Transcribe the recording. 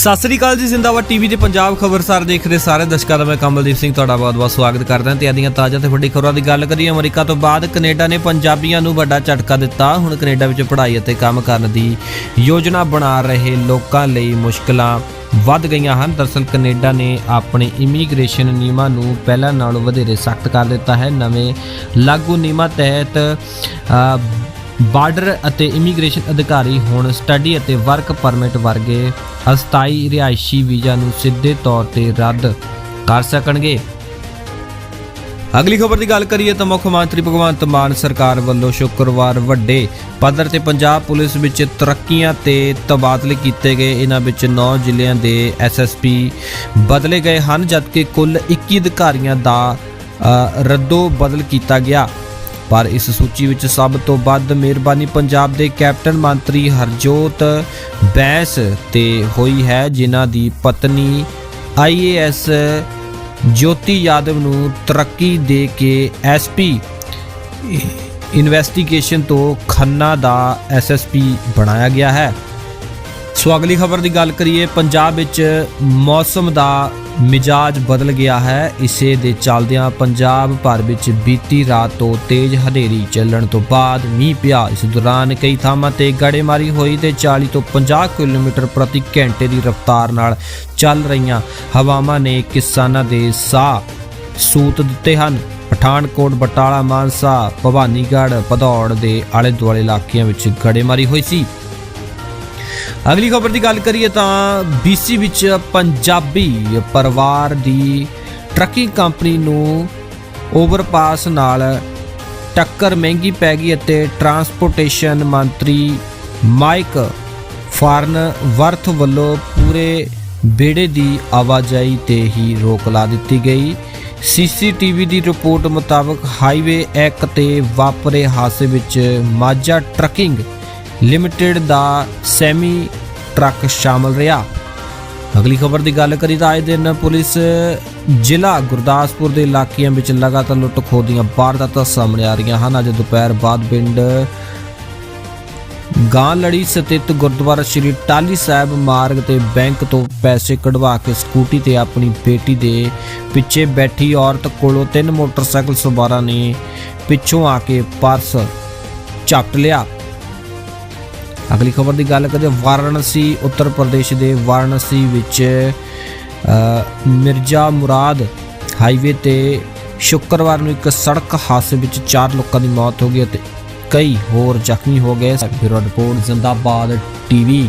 ਸਤਿ ਸ੍ਰੀ ਅਕਾਲ ਜੀ, ਜ਼ਿੰਦਾਬਾਦ ਟੀਵੀ ਦੇ ਪੰਜਾਬ ਖਬਰਸਾਰ ਦੇਖ ਰਹੇ ਸਾਰੇ ਦਰਸ਼ਕਾਂ ਦਾ ਮੈਂ ਕਮਲਦੀਪ ਸਿੰਘ, ਤੁਹਾਡਾ ਬਹੁਤ-ਬਹੁਤ ਸਵਾਗਤ ਕਰਦਾ। ਹਾਂ ਤੇ ਆਦੀਆਂ ਤਾਜ਼ਾ ਤੇ ਵੱਡੀ ਖਬਰਾਂ ਦੀ ਗੱਲ ਕਰੀਏ, ਅਮਰੀਕਾ ਤੋਂ ਬਾਅਦ ਕੈਨੇਡਾ ਨੇ ਪੰਜਾਬੀਆਂ ਨੂੰ ਵੱਡਾ ਝਟਕਾ ਦਿੱਤਾ। ਹੁਣ ਕੈਨੇਡਾ ਵਿੱਚ ਪੜ੍ਹਾਈ ਅਤੇ ਕੰਮ ਕਰਨ ਦੀ ਯੋਜਨਾ ਬਣਾ ਰਹੇ ਲੋਕਾਂ ਲਈ ਮੁਸ਼ਕਲਾਂ ਵੱਧ ਗਈਆਂ ਹਨ। ਦਰਅਸਲ ਕੈਨੇਡਾ ਨੇ ਆਪਣੇ ਇਮੀਗ੍ਰੇਸ਼ਨ ਨਿਯਮਾਂ ਨੂੰ ਪਹਿਲਾਂ ਨਾਲੋਂ ਵਧੇਰੇ ਸਖਤ ਕਰ ਦਿੱਤਾ ਹੈ। ਨਵੇਂ ਲਾਗੂ ਨਿਯਮਾਂ ਤਹਿਤ ਬਾਰਡਰ ਅਤੇ ਇਮੀਗ੍ਰੇਸ਼ਨ ਅਧਿਕਾਰੀ ਹੁਣ ਸਟੱਡੀ ਅਤੇ ਵਰਕ ਪਰਮਿਟ ਵਰਗੇ ਅਸਥਾਈ ਰਿਹਾਇਸ਼ੀ ਵੀਜ਼ਾ ਨੂੰ ਸਿੱਧੇ ਤੌਰ ਤੇ ਰੱਦ ਕਰ ਸਕਣਗੇ। ਅਗਲੀ ਖਬਰ ਦੀ ਗੱਲ ਕਰੀਏ ਤਾਂ ਮੁੱਖ ਮੰਤਰੀ ਭਗਵੰਤ ਮਾਨ ਸਰਕਾਰ ਵੱਲੋਂ ਸ਼ੁੱਕਰਵਾਰ ਵੱਡੇ ਪੱਧਰ ਤੇ ਪੰਜਾਬ ਪੁਲਿਸ ਵਿੱਚ ਤਰੱਕੀਆਂ ਤੇ ਤਬਾਦਲੇ ਕੀਤੇ ਗਏ। ਇਹਨਾਂ ਵਿੱਚ 9 ਜ਼ਿਲ੍ਹਿਆਂ ਦੇ ਐਸਐਸਪੀ ਬਦਲੇ ਗਏ ਹਨ, ਜਦਕਿ ਕੁੱਲ 21 ਅਧਿਕਾਰੀਆਂ ਦਾ ਰੱਦੋ ਬਦਲ ਕੀਤਾ ਗਿਆ। ਪਰ ਇਸ ਸੂਚੀ ਵਿੱਚ ਸਭ ਤੋਂ ਵੱਧ ਮਿਹਰਬਾਨੀ ਪੰਜਾਬ ਦੇ ਕੈਪਟਨ ਮੰਤਰੀ ਹਰਜੋਤ ਬੈਂਸ ਤੇ ਹੋਈ ਹੈ, ਜਿਨ੍ਹਾਂ ਦੀ ਪਤਨੀ ਆਈਏਐਸ ਜੋਤੀ ਯਾਦਵ ਨੂੰ ਤਰੱਕੀ ਦੇ ਕੇ ਐਸਪੀ ਇਨਵੈਸਟੀਗੇਸ਼ਨ ਤੋਂ ਖੰਨਾ ਦਾ ਐਸਐਸਪੀ ਬਣਾਇਆ ਗਿਆ ਹੈ। ਸੋ ਅਗਲੀ ਖਬਰ ਦੀ ਗੱਲ ਕਰੀਏ, ਪੰਜਾਬ ਵਿੱਚ ਮੌਸਮ ਦਾ ਮਿਜਾਜ ਬਦਲ ਗਿਆ ਹੈ। ਇਸੇ ਦੇ ਚੱਲਦਿਆਂ ਪੰਜਾਬ ਭਰ ਵਿੱਚ ਬੀਤੀ ਰਾਤ ਤੋਂ ਤੇਜ਼ ਹਨੇਰੀ ਚੱਲਣ ਤੋਂ ਬਾਅਦ ਮੀਂਹ ਪਿਆ। ਇਸ ਦੌਰਾਨ ਕਈ ਥਾਵਾਂ ਤੇ ਗੜੇਮਾਰੀ ਹੋਈ ਤੇ 40 ਤੋਂ 50 ਕਿਲੋਮੀਟਰ ਪ੍ਰਤੀ ਘੰਟੇ ਦੀ ਰਫ਼ਤਾਰ ਨਾਲ ਚੱਲ ਰਹੀਆਂ ਹਵਾਵਾਂ ਨੇ ਕਿਸਾਨਾਂ ਦੇ ਸਾਹ ਸੂਤ ਦਿੱਤੇ ਹਨ। ਪਠਾਨਕੋਟ, ਬਟਾਲਾ, ਮਾਨਸਾ, ਭਵਾਨੀਗੜ੍ਹ, ਭਦੌੜ ਦੇ ਆਲੇ ਦੁਆਲੇ ਇਲਾਕਿਆਂ ਵਿੱਚ ਗੜੇਮਾਰੀ ਹੋਈ ਸੀ। ਅਗਲੀ ਖਬਰ ਦੀ ਗੱਲ ਕਰੀਏ ਤਾਂ BC ਵਿੱਚ ਪੰਜਾਬੀ ਪਰਿਵਾਰ ਦੀ ਟਰੱਕਿੰਗ ਕੰਪਨੀ ਨੂੰ ਓਵਰਪਾਸ ਨਾਲ ਟੱਕਰ ਮਹਿੰਗੀ ਪੈ ਗਈ ਅਤੇ ਟਰਾਂਸਪੋਰਟੇਸ਼ਨ ਮੰਤਰੀ ਮਾਈਕ ਫਾਰਨ ਵਰਥ ਵੱਲੋਂ ਪੂਰੇ ਬੇੜੇ ਦੀ ਆਵਾਜਾਈ ਤੇ ਹੀ ਰੋਕ ਲਾ ਦਿੱਤੀ ਗਈ। ਸੀਸੀਟੀਵੀ ਦੀ ਰਿਪੋਰਟ ਮੁਤਾਬਕ ਹਾਈਵੇ 1 ਤੇ ਵਾਪਰੇ ਹਾਦਸੇ ਵਿੱਚ ਮਾਝਾ ਟਰੱਕਿੰਗ ਲਿਮਟਿਡ ਦਾ ਸੈਮੀ ਟਰੱਕ ਸ਼ਾਮਲ ਰਿਹਾ। ਅਗਲੀ ਖਬਰ ਦੀ ਗੱਲ ਕਰੀ ਤਾਂ ਅੱਜ ਦਿਨ ਪੁਲਿਸ ਜ਼ਿਲ੍ਹਾ ਗੁਰਦਾਸਪੁਰ ਦੇ ਇਲਾਕਿਆਂ ਵਿੱਚ ਲਗਾਤਾਰ ਲੁੱਟ ਖੋਹ ਦੀਆਂ ਵਾਰਦਾਤਾਂ ਸਾਹਮਣੇ ਆ ਰਹੀਆਂ ਹਨ। ਅੱਜ ਦੁਪਹਿਰ ਬਾਅਦ ਪਿੰਡ ਗਾਂ ਲੜੀ ਸਥਿਤ ਗੁਰਦੁਆਰਾ ਸ਼੍ਰੀ ਟਾਲੀ ਸਾਹਿਬ ਮਾਰਗ ਤੇ ਬੈਂਕ ਤੋਂ ਪੈਸੇ ਕਢਵਾ ਕੇ ਸਕੂਟੀ ਤੇ ਆਪਣੀ ਬੇਟੀ ਦੇ ਪਿੱਛੇ ਬੈਠੀ ਔਰਤ ਕੋਲੋਂ ਤਿੰਨ ਮੋਟਰਸਾਈਕਲ ਸਵਾਰਾਂ ਨੇ ਪਿੱਛੋਂ ਆ ਕੇ ਪਰਸ ਝਪਟ ਲਿਆ। ਅਗਲੀ ਖਬਰ ਦੀ ਗੱਲ ਕਰੀਏ, ਵਾਰਾਣਸੀ, ਉੱਤਰ ਪ੍ਰਦੇਸ਼ ਦੇ ਵਾਰਾਣਸੀ ਵਿੱਚ ਮਿਰਜ਼ਾ ਮੁਰਾਦ ਹਾਈਵੇ ਤੇ ਸ਼ੁੱਕਰਵਾਰ ਨੂੰ ਇੱਕ ਸੜਕ ਹਾਦਸੇ ਵਿੱਚ 4 ਲੋਕਾਂ ਦੀ ਮੌਤ ਹੋ ਗਈ ਅਤੇ ਕਈ ਹੋਰ ਜ਼ਖਮੀ ਹੋ ਗਏ। Bureau report, Zindabad TV.